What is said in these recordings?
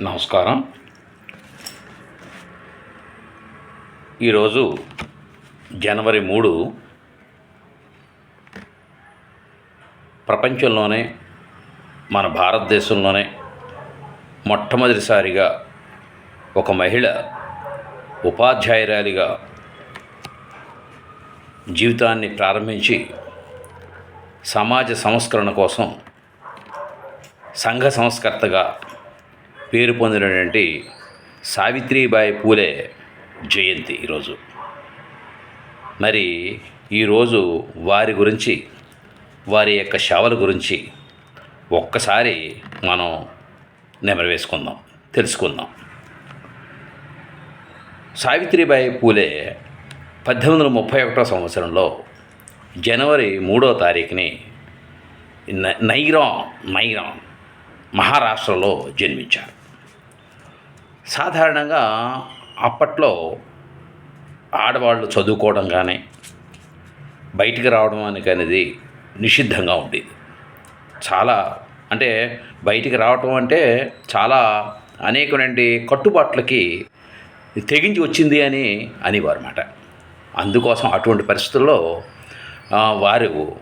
నమస్కారం. ఈరోజు జనవరి మూడు ప్రపంచంలోనే మన భారతదేశంలోనే మొట్టమొదటిసారిగా ఒక మహిళ ఉపాధ్యాయురాలిగా జీవితాన్ని ప్రారంభించి సమాజ సంస్కరణ కోసం సంఘ సంస్కర్తగా పేరు పొందినటువంటి సావిత్రిబాయి పూలే జయంతి ఈరోజు. మరి ఈరోజు వారి గురించి వారి యొక్క సేవల గురించి ఒక్కసారి మనం నెమరు వేసుకుందాం తెలుసుకుందాం. సావిత్రిబాయి పూలే పద్దెనిమిది వందల ముప్పై ఒకటో సంవత్సరంలో జనవరి మూడో తారీఖుని నై- నైరాన్ నైరాన్ మహారాష్ట్రలో జన్మించారు. సాధారణంగా అప్పట్లో ఆడవాళ్ళు చదువుకోవడం కానీ బయటికి రావడం అనేది నిషిద్ధంగా ఉండేది. చాలా అంటే బయటికి రావటం అంటే చాలా అనేకమైనటువంటి కట్టుబాట్లకి తెగించి వచ్చింది అని అనేవారు అన్నమాట అందుకోసం అటువంటి పరిస్థితుల్లో వారు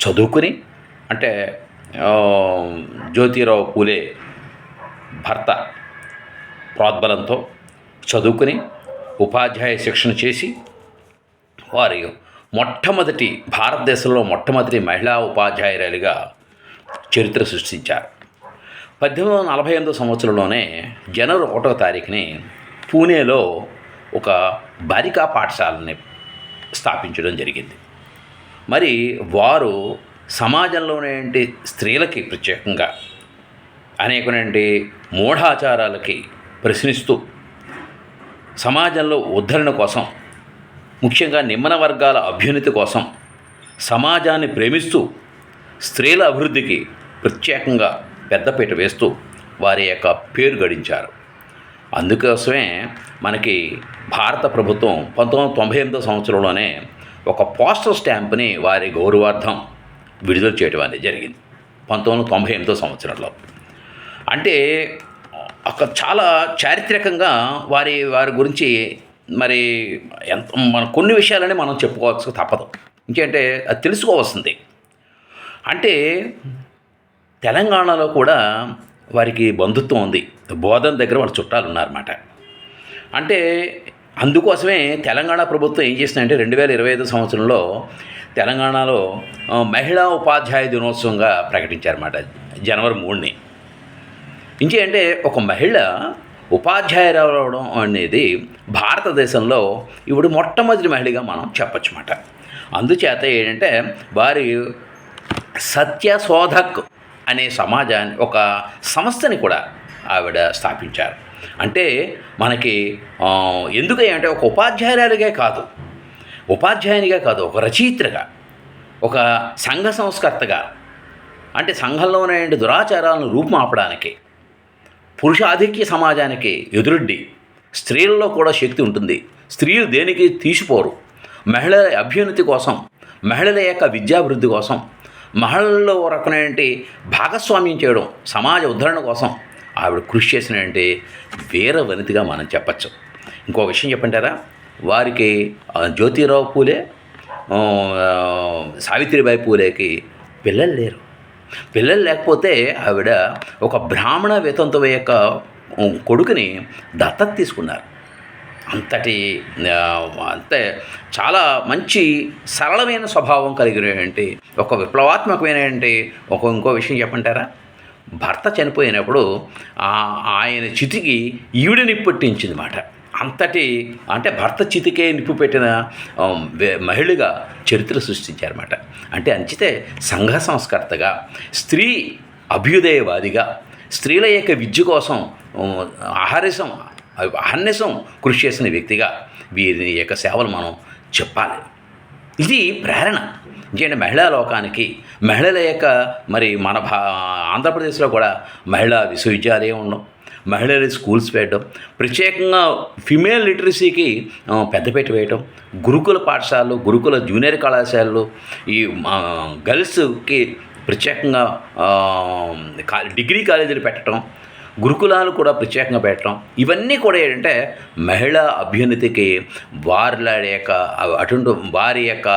చదువుకుని అంటే జ్యోతిరావు పూలే భర్త ప్రోద్బలంతో చదువుకుని ఉపాధ్యాయ శిక్షణ చేసి వారు మొట్టమొదటి భారతదేశంలో మొట్టమొదటి మహిళా ఉపాధ్యాయురాలిగా చరిత్ర సృష్టించారు. పద్దెనిమిది వందల నలభై ఎనిమిదో సంవత్సరంలోనే జనవరి ఒకటో తారీఖుని పూణేలో ఒక బాలికా పాఠశాలని స్థాపించడం జరిగింది. మరి వారు సమాజంలోనేంటి స్త్రీలకి ప్రత్యేకంగా అనేకనంటి మూఢాచారాలకి ప్రశ్నిస్తూ సమాజంలో ఉద్ధరణ కోసం ముఖ్యంగా నిమ్మన వర్గాల అభ్యున్నతి కోసం సమాజాన్ని ప్రేమిస్తూ స్త్రీల అభివృద్ధికి ప్రత్యేకంగా పెద్దపీట వేస్తూ వారి యొక్క పేరు గడించారు. అందుకోసమే మనకి భారత ప్రభుత్వం పంతొమ్మిది వందల తొంభై ఎనిమిదో సంవత్సరంలోనే ఒక పోస్టల్ స్టాంప్ని వారి గౌరవార్థం విడుదల చేయడం అనేది జరిగింది. పంతొమ్మిది వందల తొంభై ఎనిమిదో సంవత్సరంలో. అంటే ఒక చాలా చారిత్రకంగా వారి వారి గురించి మరి ఎంత మన కొన్ని విషయాలని మనం చెప్పుకోవచ్చు తప్పదు. ఇంకేంటే అది తెలుసుకోవాల్సింది. అంటే తెలంగాణలో కూడా వారికి బంధుత్వం ఉంది. బోధన దగ్గర వాళ్ళ చుట్టాలు ఉన్నారన్నమాట. అంటే అందుకోసమే తెలంగాణ ప్రభుత్వం ఏం చేసిందంటే రెండు వేల ఇరవై ఐదు సంవత్సరంలో తెలంగాణలో మహిళా ఉపాధ్యాయ దినోత్సవంగా ప్రకటించారన్నమాట జనవరి మూడుని. ఇంకే అంటే ఒక మహిళ ఉపాధ్యాయురాలు అవడం అనేది భారతదేశంలో ఇప్పుడు మొట్టమొదటి మహిళగా మనం చెప్పచ్చు అందుచేత ఏంటంటే వారి సత్యశోధక్ అనే సమాజాన్ని ఒక సంస్థని కూడా ఆవిడ స్థాపించారు. అంటే మనకి ఆ, ఎందుకు అంటే ఒక ఉపాధ్యాయురాలిగా కాదు. ఉపాధ్యాయునిగా కాదు ఒక రచయిత్రగా ఒక సంఘ సంస్కర్తగా. అంటే సంఘంలోనే దురాచారాలను రూపుమాపడానికి పురుషాధిక్య సమాజానికి ఎదురుడ్డి స్త్రీలలో కూడా శక్తి ఉంటుంది. స్త్రీలు దేనికి తీసిపోరు? మహిళల అభ్యున్నతి కోసం మహిళల యొక్క విద్యాభివృద్ధి కోసం మహిళల్లో ఒక రకమైనటువంటి భాగస్వామ్యం చేయడం సమాజ ఉద్ధరణ కోసం ఆవిడ కృషి చేసినంటే వీర వనితిగా మనం చెప్పచ్చు. ఇంకో విషయం చెప్పంటారా? వారికి జ్యోతిరావు పూలే సావిత్రిబాయి పూలేకి పిల్లలు లేరు. పిల్లలు లేకపోతే ఆవిడ ఒక బ్రాహ్మణ వితంతువ యొక్క కొడుకుని దత్తత తీసుకున్నారు. అంతటి అంతే చాలా మంచి సరళమైన స్వభావం కలిగినటువంటి ఒక విప్లవాత్మకమైనటువంటి ఒక ఇంకో విషయం చెప్పంటారా? భర్త చనిపోయినప్పుడు ఆయన చితికి ఈవిడ నిప్పట్టించింది మాట అంతటి అంటే భర్త చితికే నిప్పు పెట్టిన మహిళగా చరిత్ర సృష్టించారన్నమాట. అంటే అంచితే సంఘ సంస్కర్తగా స్త్రీ అభ్యుదయవాదిగా స్త్రీల యొక్క విద్య కోసం ఆహారసం అహర్నిసం కృషి చేసిన వ్యక్తిగా వీరి యొక్క సేవలు మనం చెప్పాలి. ఇది ప్రేరణ. ఇంకేంటి మహిళా లోకానికి మహిళల యొక్క మరి మన భా ఆంధ్రప్రదేశ్లో కూడా మహిళా విశ్వవిద్యాలయం ఉండడం మహిళల స్కూల్స్ పెట్టడం ప్రత్యేకంగా ఫిమేల్ లిటరసీకి పెద్దపేట వేయటం గురుకుల పాఠశాలలు గురుకుల జూనియర్ కళాశాలలు ఈ గర్ల్స్కి ప్రత్యేకంగా డిగ్రీ కాలేజీలు పెట్టడం గురుకులాలు కూడా ప్రత్యేకంగా పెట్టడం. ఇవన్నీ కూడా ఏంటంటే మహిళా అభ్యున్నతికి వారి యొక్క అటువంటి వారి యొక్క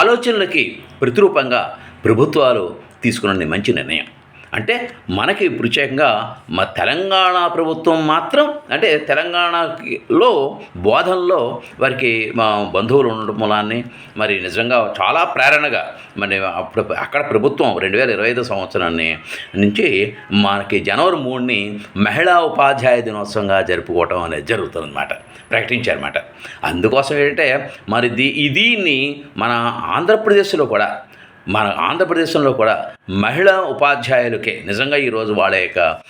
ఆలోచనలకి ప్రతిరూపంగా ప్రభుత్వాలు తీసుకున్న మంచి నిర్ణయం. అంటే మనకి ప్రత్యేకంగా మా తెలంగాణ ప్రభుత్వం మాత్రం అంటే తెలంగాణలో బోధనలో వారికి మా బంధువులు ఉండడం మూలాన్ని మరి నిజంగా చాలా ప్రేరణగా మరి అప్పుడు అక్కడ ప్రభుత్వం రెండు వేల ఇరవై ఐదు సంవత్సరాన్ని నుంచి మనకి జనవరి మూడుని మహిళా ఉపాధ్యాయ దినోత్సవంగా జరుపుకోవటం అనేది జరుగుతుందన్నమాట ప్రకటించారన్నమాట. అందుకోసం ఏంటంటే మరి దీ దీన్ని మన ఆంధ్రప్రదేశ్లో కూడా మన ఆంధ్రప్రదేశ్లో కూడా మహిళా ఉపాధ్యాయులకే నిజంగా ఈరోజు వాళ్ళ యొక్క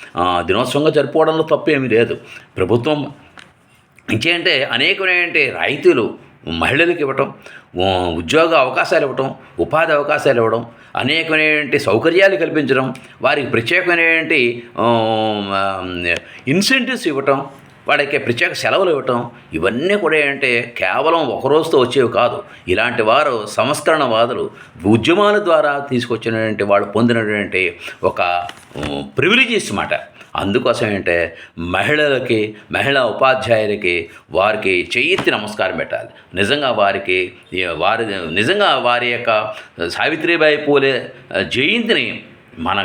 దినోత్సవంగా జరుపుకోవడంలో తప్పు లేదు. ప్రభుత్వం ఇంకేంటే అనేకమైనటువంటి రైతులు మహిళలకు ఇవ్వటం ఉద్యోగ అవకాశాలు ఇవ్వటం ఉపాధి అవకాశాలు ఇవ్వడం అనేకమైనటువంటి సౌకర్యాలు కల్పించడం వారికి ప్రత్యేకమైనటువంటి ఇన్సెంటివ్స్ ఇవ్వటం వాళ్ళకి ప్రత్యేక సెలవులు ఇవ్వటం ఇవన్నీ కూడా ఏంటంటే కేవలం ఒక రోజుతో వచ్చేవి కాదు. ఇలాంటి వారు సంస్కరణవాదులు ఉద్యమాల ద్వారా తీసుకొచ్చినటువంటి వాళ్ళు పొందినటువంటి ఒక ప్రివిలేజెస్ మాట. అందుకోసం ఏంటంటే మహిళలకి మహిళా ఉపాధ్యాయులకి వారికి చెయ్యెత్తి నమస్కారం పెట్టాలి. నిజంగా వారికి వారి నిజంగా వారి యొక్క సావిత్రిబాయి పూలే జయంతిని మన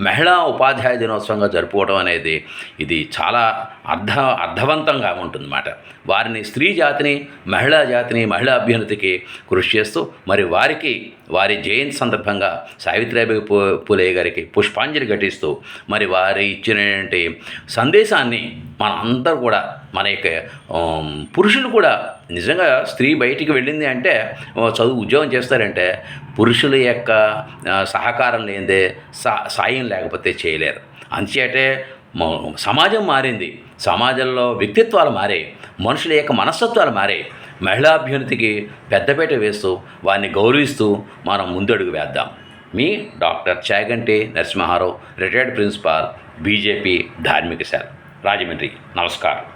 మహిళా ఉపాధ్యాయ దినోత్సవంగా జరుపుకోవడం అనేది ఇది చాలా అర్థ అర్థవంతంగా ఉంటుందన్నమాట. వారిని స్త్రీ జాతిని మహిళా జాతిని మహిళా అభ్యున్నతికి కృషి చేస్తూ మరి వారికి వారి జయంతి సందర్భంగా సావిత్రిబాయి పూ పూలే గారికి పుష్పాంజలి ఘటిస్తూ మరి వారి ఇచ్చినటువంటి సందేశాన్ని మన అందరూ కూడా మన యొక్క పురుషులు కూడా నిజంగా స్త్రీ బయటికి వెళ్ళింది అంటే చదువు ఉద్యోగం చేస్తారంటే పురుషుల యొక్క సహకారం లేనిదే సా సాయం లేకపోతే చేయలేరు. అంచేటే సమాజం మారింది. సమాజంలో వ్యక్తిత్వాలు మారాయి. మనుషుల యొక్క మనస్తత్వాలు మారాయి. మహిళాభ్యున్నతికి పెద్దపేట వేస్తూ వారిని గౌరవిస్తూ మనం ముందడుగు వేద్దాం. మీ doctor Chaganti Narasimharao retired principal BJP ధార్మిక శాఖ రాజమండ్రి నమస్కారం.